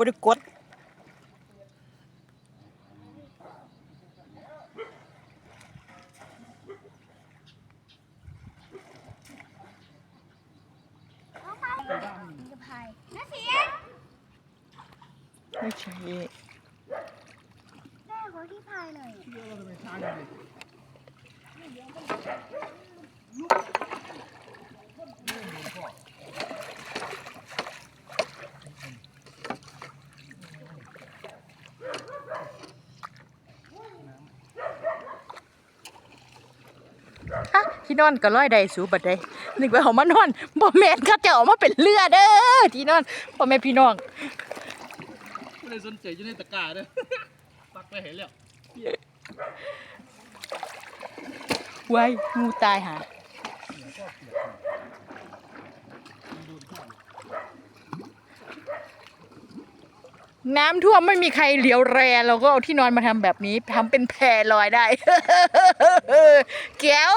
บ่ได้กดจะพายน้าเสียไม่ใช่แม่ขอที่พายหน่อย ที่นอนก็ร้อยได้สูบัดได้นึกว่าเอามานอนบ่แม่นเขาจะเอามาเป็นเรือเด้อที่นอนพ่อแม่พี่น้องไม่ได้สนใจอยู่ในตะกร้าเด้อปักไปเห็นแล้วไว้งูตายหาน้ำท่วมไม่มีใครเหลียวแรเราก็เอาที่นอนมาทำแบบนี้ทำเป็นแพรลอยได้แก้วแก้ว